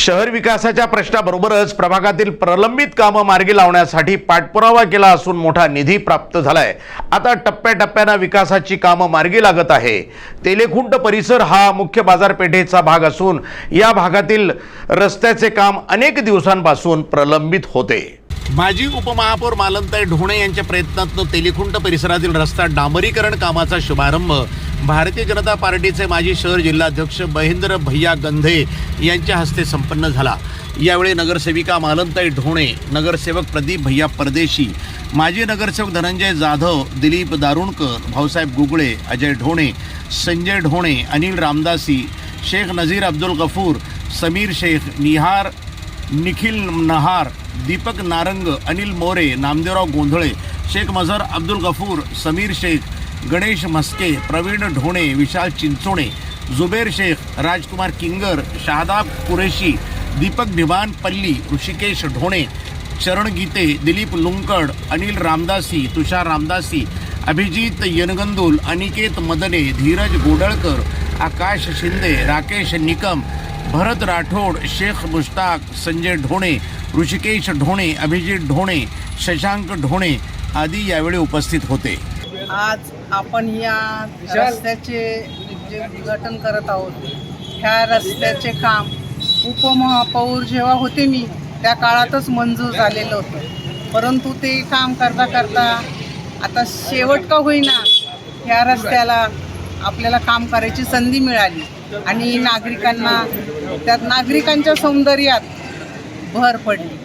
शहर विकासाच्या प्रश्नाबरोबरच प्रभागातील प्रलंबित कामं मार्गी लावण्यासाठी पाठपुरावा केला असून मोठा निधी प्राप्त झालाय. आता टप्प्याटप्प्यानं विकासाची कामं मार्गी लागत आहे. तेलेखुंट परिसर हा मुख्य बाजारपेठेचा भाग असून या भागातील रस्त्याचे काम अनेक दिवसांपासून प्रलंबित होते. माजी उपमहापौर मालनताई ढोणे यांच्या प्रयत्नातून तेलिखुंट परिसरातील रस्ता डांबरीकरण कामाचा शुभारंभ भारतीय जनता पार्टीचे माजी शहर जिल्हाध्यक्ष महेंद्र भैया गंधे यांच्या हस्ते संपन्न झाला. यावेळी नगरसेविका मालनताई ढोणे नगरसेवक प्रदीप भैया परदेशी माजी नगरसेवक धनंजय जाधव दिलीप दारुणकर भाऊसाहेब गुगळे अजय ढोणे संजय ढोणे अनिल रामदासी शेख नझीर अब्दुल गफूर समीर शेख निहार निखिल नहार दीपक नारंग अनिल मोरे नामदेवराव गोंधळे शेख मझर अब्दुल गफूर समीर शेख गणेश म्हस्के प्रवीण ढोणे विशाल चिंचोणे जुबेर शेख राजकुमार किंगर शादाब कुरेशी दीपक भिवान पल्ली ऋषिकेश ढोणे चरण गीते दिलीप लुंकड अनिल रामदासी तुषार रामदासी अभिजित यनगंदुल अनिकेत मदने धीरज गोडळकर आकाश शिंदे राकेश निकम भरत राठोड शेख मुश्ताक संजय ढोणे ऋषिकेश ढोणे अभिजित ढोणे शशांक ढोणे आदी यावेळी उपस्थित होते. आज आपण या रस्त्याचे जे उद्घाटन करत आहोत ह्या रस्त्याचे काम उपमहापौर जेव्हा होते मी त्या काळातच मंजूर झालेलं होतं. परंतु ते काम करता करता आता शेवट का होईना ह्या रस्त्याला आपल्याला काम करायची संधी मिळाली. आणि नागरिकांना त्यात नागरिकांच्या सौंदर्यात भर पडली.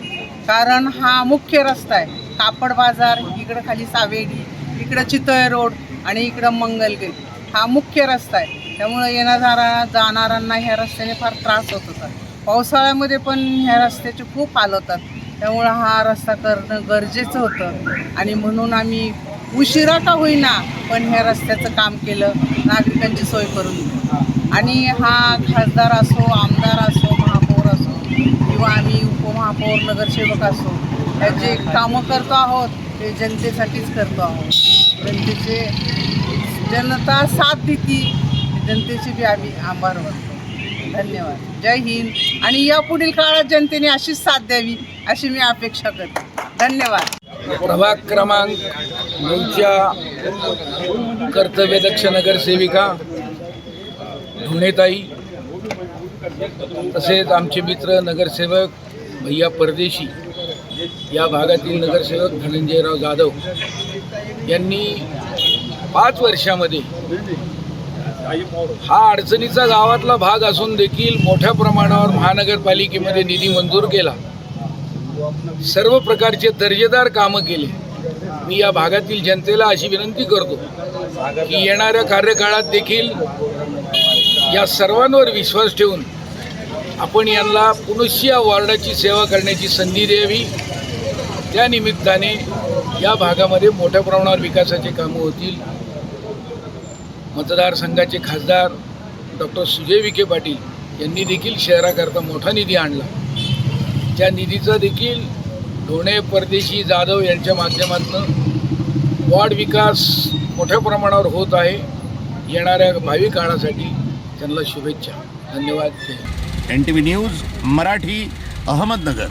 कारण हा मुख्य रस्ता आहे. कापड बाजार इकडं खाली सावेडी इकडं चितळ रोड आणि इकडं मंगलगेट हा मुख्य रस्ता आहे. त्यामुळं येणारा जाणाऱ्यांना ह्या रस्त्याने फार त्रास होत होता. पावसाळ्यामध्ये पण ह्या रस्त्याचे खूप हाल होतात. त्यामुळं हा रस्ता करणं गरजेचं होतं. आणि म्हणून आम्ही उशिरा का होईना पण ह्या रस्त्याचं काम केलं नागरिकांची सोय करून दिली. आणि हा खासदार असो आमदार असो महापौर असो किंवा आम्ही उपमहापौर नगरसेवक असो या जे कामं करतो आहोत ते जनतेसाठीच करतो आहोत. जनतेचे जनता साथ देती जनतेची बी आम्ही आभार मानतो. धन्यवाद. जय हिंद. आणि यापुढील काळात जनतेने अशीच साथ द्यावी अशी मी अपेक्षा करते. धन्यवाद. प्रभाग क्रमांक नऊच्या कर्तव्यदक्ष नगरसेविका धुणेताई तसेच आमचे मित्र नगरसेवक भैया परदेशी या भागातील नगरसेवक धनंजयराव जाधव यांनी पाच वर्षामध्ये हा अडचणीचा गावातला भाग असून देखील मोठ्या प्रमाणावर महानगरपालिकेमध्ये निधी मंजूर केला. सर्व प्रकारचे दर्जेदार कामं केले. मी या भागातील जनतेला अशी विनंती करतो की येणाऱ्या कार्यकाळात देखील या सर्वांवर विश्वास ठेवून आपण यांना पुनश्च या वॉर्डाची सेवा करण्याची संधी द्यावी. त्या निमित्ताने या भागामध्ये मोठ्या प्रमाणावर विकासाचे कामं होतील. मतदारसंघाचे खासदार डॉक्टर सुजय विखे पाटील यांनी देखील शहराकरता मोठा निधी आणला. त्या निधीचं देखील ढोणे परदेशी जाधव यांच्या माध्यमातून वाढ विकास मोठ्या प्रमाणावर होत आहे. येणाऱ्या भावी काळासाठी त्यांना शुभेच्छा. धन्यवाद. N T V news Marathi Ahmednagar.